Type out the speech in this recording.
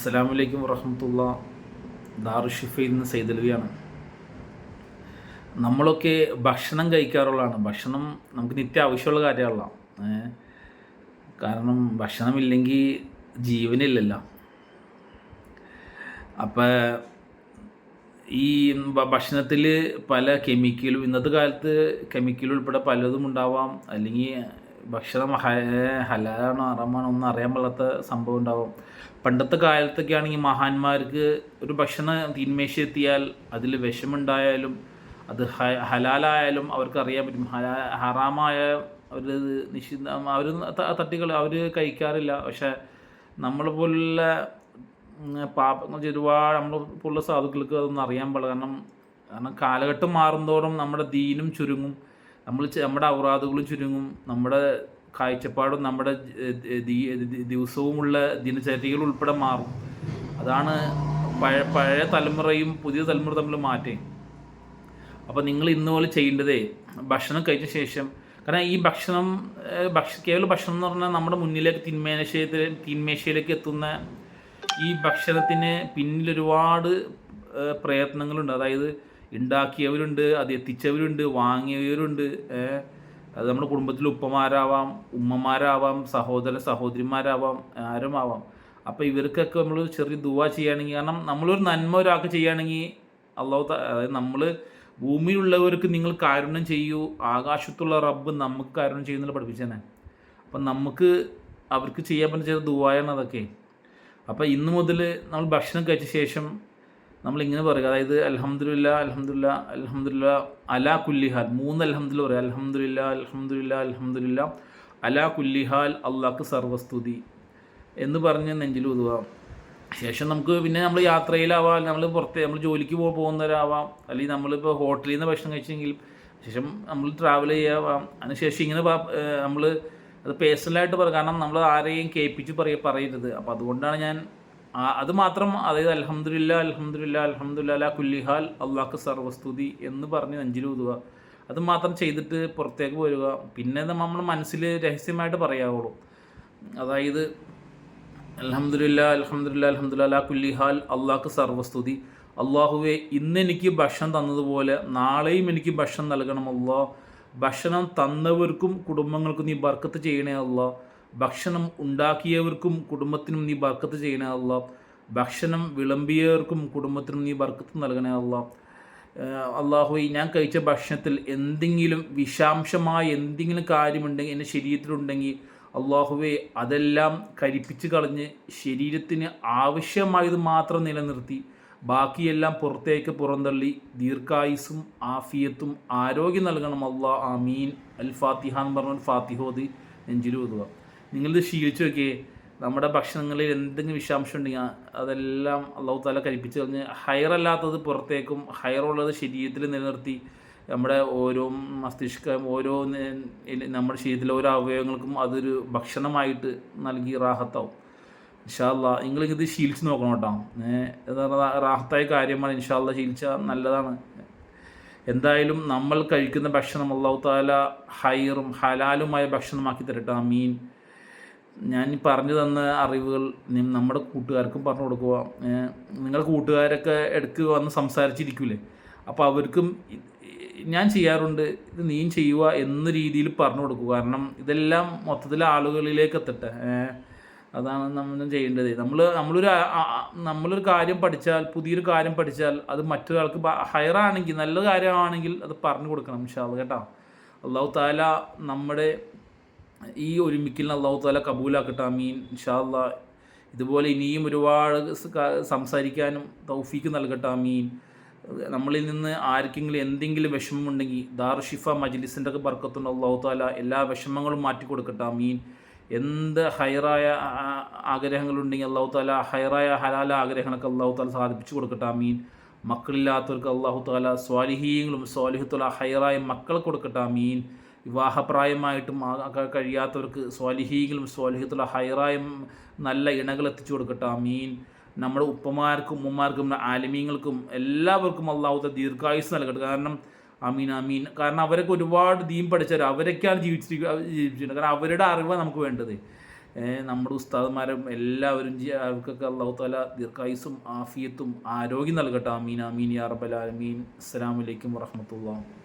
അസ്സലാമലൈക്കും വറഹമത്തുള്ള. ദാറുഷിഫയിൽ സൈതലവിയാണ് നമ്മളൊക്കെ ഭക്ഷണം കഴിക്കാറുള്ളതാണ്. ഭക്ഷണം നമുക്ക് നിത്യ ആവശ്യമുള്ള കാര്യമല്ല ഏ? കാരണം ഭക്ഷണമില്ലെങ്കിൽ ജീവനില്ലല്ലോ. അപ്പോൾ ഈ ഭക്ഷണത്തിൽ പല കെമിക്കലും ഇന്നത്തെ കാലത്ത് കെമിക്കൽ ഉൾപ്പെടെ പലതും ഉണ്ടാവാം. അല്ലെങ്കിൽ ഭക്ഷണം ഹലാലാണോ അറമാണോ ഒന്നും അറിയാൻ പാടാത്ത സംഭവം ഉണ്ടാവും. പണ്ടത്തെ കാലത്തൊക്കെ ആണെങ്കിൽ മഹാന്മാർക്ക് ഒരു ഭക്ഷണം തീന്മേശ എത്തിയാൽ അതിൽ വിഷമുണ്ടായാലും അത് ഹലാലായാലും അവർക്ക് അറിയാൻ പറ്റും. ഹലാ ഹറാമായ ഒരു നിഷിദ്ധ അവർ തട്ടികൾ അവർ കഴിക്കാറില്ല. പക്ഷേ നമ്മളെ പോലുള്ള പാപങ്ങൾ ഒരുപാട് നമ്മൾ പോലുള്ള സാധുക്കൾക്ക് അതൊന്നും അറിയാൻ പാടില്ല. കാരണം കാരണം കാലഘട്ടം മാറുന്തോറും നമ്മുടെ ദീനും ചുരുങ്ങും. നമ്മൾ നമ്മുടെ ഔറാദുകളും ചുരുങ്ങും. നമ്മുടെ കാഴ്ചപ്പാടും നമ്മുടെ ദിവസവുമുള്ള ദിനചര്യകൾ ഉൾപ്പെടെ മാറും. അതാണ് പഴയ പഴയ തലമുറയും പുതിയ തലമുറ തമ്മിൽ മാറ്റേ. അപ്പോൾ നിങ്ങൾ ഇന്ന് പോലെ ചെയ്യേണ്ടതേ ഭക്ഷണം കഴിച്ച ശേഷം കാരണം ഈ ഭക്ഷണം ഭക്ഷ കേവല ഭക്ഷണം എന്ന് പറഞ്ഞാൽ നമ്മുടെ മുന്നിലേക്ക് തിന്മേശയത്തിൽ തിന്മേശയിലേക്ക് എത്തുന്ന ഈ ഭക്ഷണത്തിന് പിന്നിൽ ഒരുപാട് പ്രയത്നങ്ങളുണ്ട്. അതായത് ഉണ്ടാക്കിയവരുണ്ട് അത് എത്തിച്ചവരുണ്ട് വാങ്ങിയവരുണ്ട് അത് നമ്മുടെ കുടുംബത്തിൽ ഉപ്പമാരാവാം ഉമ്മമാരാവാം സഹോദര സഹോദരിമാരാവാം ആരുമാവാം. അപ്പോൾ ഇവർക്കൊക്കെ നമ്മൾ ചെറിയ ദുവ ചെയ്യുകയാണെങ്കിൽ കാരണം നമ്മളൊരു നന്മ ഒരാൾക്ക് ചെയ്യുകയാണെങ്കിൽ അള്ളാഹു അതായത് നമ്മൾ ഭൂമിയിലുള്ളവർക്ക് നിങ്ങൾ കാരുണ്യം ചെയ്യൂ ആകാശത്തുള്ള റബ്ബ് നമുക്ക് കാരുണ്യം ചെയ്യുന്നില്ല പഠിപ്പിച്ചേനെ. അപ്പം നമുക്ക് അവർക്ക് ചെയ്യാൻ പറ്റുന്ന ചെറിയ ദുവായാണ് അതൊക്കെ. അപ്പോൾ ഇന്ന് മുതൽ നമ്മൾ ഭക്ഷണം കഴിച്ച ശേഷം നമ്മൾ ഇങ്ങനെ പറയുക. അതായത് അൽഹംദുലില്ല അൽഹംദുലില്ല അൽഹംദുലില്ല അലാ കുല്ലിഹാൽ. മൂന്ന് അൽഹംദുലില്ല പറയുക അൽഹംദുലില്ല അലഹമില്ല അലഹമില്ല അലാ കുല്ലിഹാൽ അള്ളാഹ്ക്ക് സർവസ്തുതി എന്ന് പറഞ്ഞ് നെഞ്ചിൽ ഉതുക ശേഷം നമുക്ക് പിന്നെ നമ്മൾ യാത്രയിലാവാം നമ്മൾ പുറത്ത് നമ്മൾ ജോലിക്ക് പോകുന്നവരാവാം അല്ലെങ്കിൽ നമ്മളിപ്പോൾ ഹോട്ടലിൽ നിന്ന് ഭക്ഷണം കഴിച്ചെങ്കിൽ ശേഷം നമ്മൾ ട്രാവൽ ചെയ്യാവാം. അതിനുശേഷം ഇങ്ങനെ നമ്മൾ അത് പേഴ്സണലായിട്ട് പറയും കാരണം നമ്മൾ ആരെയും കേൾപ്പിച്ച് പറയ പറയരുത്. അപ്പോൾ അതുകൊണ്ടാണ് ഞാൻ ആ- അത് മാത്രം അതായത് അലഹമുല്ല അലഹമുല്ല അലഹമുല്ല അല കുല്ലിഹാൽ അള്ളാഹ്ക്ക് സർവസ്തുതി എന്ന് പറഞ്ഞ് നെഞ്ചിൽ ഊതുക. അത് മാത്രം ചെയ്തിട്ട് പുറത്തേക്ക് പോരുക. പിന്നെ നമ്മൾ മനസ്സിൽ രഹസ്യമായിട്ട് പറയാവുള്ളൂ. അതായത് അലഹമുല്ല അലഹമുല്ല അലഹമുല്ല അല കുല്ലിഹാൽ അള്ളാഹ്ക്ക് സർവസ്തുതി. അള്ളാഹുവെ ഇന്ന് എനിക്ക് ഭക്ഷണം തന്നതുപോലെ നാളെയും എനിക്ക് ഭക്ഷണം നൽകണം അള്ളാഹ് ഭക്ഷണം തന്നവർക്കും കുടുംബങ്ങൾക്കും നീ ബർക്കത്ത് ചെയ്യണേ അല്ലാ ഭക്ഷണം ഉണ്ടാക്കിയവർക്കും കുടുംബത്തിനും നീ ബർക്കത്ത് ചെയ്യണേ അല്ലാ ഭക്ഷണം വിളമ്പിയവർക്കും കുടുംബത്തിനും നീ ബർക്കത്ത് നൽകണേ അല്ലാ അള്ളാഹുവെ ഞാൻ കഴിച്ച ഭക്ഷണത്തിൽ എന്തെങ്കിലും വിഷാംശമായ എന്തെങ്കിലും കാര്യമുണ്ടെങ്കിൽ എന്റെ ശരീരത്തിലുണ്ടെങ്കിൽ അള്ളാഹുവെ അതെല്ലാം കരിപ്പിച്ച് കളഞ്ഞ് ശരീരത്തിന് ആവശ്യമായത് മാത്രം നിലനിർത്തി. ബാക്കിയെല്ലാം പുറത്തേക്ക് പുറന്തള്ളി ദീർഘായുസും ആഫിയത്തും ആരോഗ്യം നൽകണം അള്ളാഹ് ആമീൻ. അൽ ഫാത്തിഹ എന്ന് പറഞ്ഞ ഫാത്തിഹോദ് നെഞ്ചിലൂതുക നിങ്ങളിത് ശീലിച്ചു നോക്കിയേ. നമ്മുടെ ഭക്ഷണങ്ങളിൽ എന്തെങ്കിലും വിഷാംശം ഉണ്ടെങ്കിൽ അതെല്ലാം അള്ളാഹു താല കരിപ്പിച്ച് കളഞ്ഞ് ഹയറല്ലാത്തത് പുറത്തേക്കും ഹയറുള്ളത് ശരീരത്തിൽ നിലനിർത്തി നമ്മുടെ ഓരോ മസ്തിഷ്കം ഓരോ നമ്മുടെ ശരീരത്തിലെ ഓരോ അവയവങ്ങൾക്കും അതൊരു ഭക്ഷണമായിട്ട് നൽകി റാഹത്താവും. ഇൻഷാല്ല നിങ്ങൾ ഇത് ശീലിച്ച് നോക്കണം കേട്ടോ. റാഹത്തായ കാര്യമാണ് ഇൻഷാല്ല ശീലിച്ചാൽ നല്ലതാണ്. എന്തായാലും നമ്മൾ കഴിക്കുന്ന ഭക്ഷണം അള്ളാഹു താല ഹൈറും ഹലാലുമായ ഭക്ഷണമാക്കി തരട്ടെ. മീൻ ഞാൻ പറഞ്ഞു തന്ന അറിവുകൾ നമ്മുടെ കൂട്ടുകാർക്കും പറഞ്ഞു കൊടുക്കുക. നിങ്ങളുടെ കൂട്ടുകാരൊക്കെ ഇടയ്ക്ക് വന്ന് സംസാരിച്ചിരിക്കൂലേ? അപ്പോൾ അവർക്കും ഞാൻ ചെയ്യാറുണ്ട് ഇത് നീയും ചെയ്യുക എന്ന രീതിയിൽ പറഞ്ഞു കൊടുക്കുക. കാരണം ഇതെല്ലാം മൊത്തത്തിൽ ആളുകളിലേക്ക് എത്തട്ടെ. അതാണ് നമ്മൾ ചെയ്യേണ്ടത്. നമ്മൾ നമ്മളൊരു നമ്മളൊരു കാര്യം പഠിച്ചാൽ പുതിയൊരു കാര്യം പഠിച്ചാൽ അത് മറ്റൊരാൾക്ക് ഹയറാണെങ്കിൽ നല്ല കാര്യമാണെങ്കിൽ അത് പറഞ്ഞു കൊടുക്കണം ഇൻഷാല്ല കേട്ടോ. അള്ളാഹു താല നമ്മുടെ ഈ ഒരുമിക്കലിന് അള്ളാഹു താല കബൂലാക്കട്ടെ അമീൻ ഇൻഷാല്ല ഇതുപോലെ ഇനിയും ഒരുപാട് സംസാരിക്കാനും തൗഫീക്ക് നൽകട്ടെ അമീൻ നമ്മളിൽ നിന്ന് ആർക്കെങ്കിലും എന്തെങ്കിലും വിഷമമുണ്ടെങ്കിൽ ദാർഷിഫ മജ്ലിസിന്റെ ഒക്കെ ബർക്കത്തുണ്ട്. അള്ളാഹു താല എല്ലാ വിഷമങ്ങളും മാറ്റി കൊടുക്കട്ടെ അമീൻ എന്ത് ഹൈറായ ആഗ്രഹങ്ങളുണ്ടെങ്കിൽ അള്ളാഹു താല ഹൈറായ ഹലാല ആഗ്രഹങ്ങളൊക്കെ അള്ളാഹു താല സാധിപ്പിച്ചു കൊടുക്കട്ടെ അമീൻ മക്കളില്ലാത്തവർക്ക് അള്ളാഹു താല സ്വാലിഹീങ്ങളും സ്വാലിഹുത്തല ഹൈറായ മക്കൾ കൊടുക്കട്ടെ അമീൻ വിവാഹപ്രായമായിട്ടും കഴിയാത്തവർക്ക് സ്വാലിഹീകളും സ്വാലിഹത്തുള്ള ഹൈറായും നല്ല ഇണകൾ എത്തിച്ചു കൊടുക്കട്ടെ. അമീൻ നമ്മുടെ ഉപ്പമാർക്കും ഉമ്മമാർക്കും ആലിമീങ്ങൾക്കും എല്ലാവർക്കും അള്ളാഹുത്ത ദീർഘായുസ് നൽകട്ടെ. കാരണം അമീൻ അമീൻ കാരണം അവരൊക്കെ ഒരുപാട് ദീൻ പഠിച്ചവർ അവരൊക്കെയാണ് ജീവിച്ചിരിക്കുക ജീവിച്ചിരിക്കുന്നത്. കാരണം അവരുടെ അറിവാണ് നമുക്ക് വേണ്ടത്. നമ്മുടെ ഉസ്താദന്മാരും എല്ലാവരും അവർക്കൊക്കെ അള്ളാഹു താല ദീർഘായുസും ആഫിയത്തും ആരോഗ്യം നൽകട്ടെ. അമീൻ അമീൻ യാ റബ്ബൽ ആലമീൻ. അസ്സലാമു അലൈക്കും വറഹ്മത്തുള്ളാഹി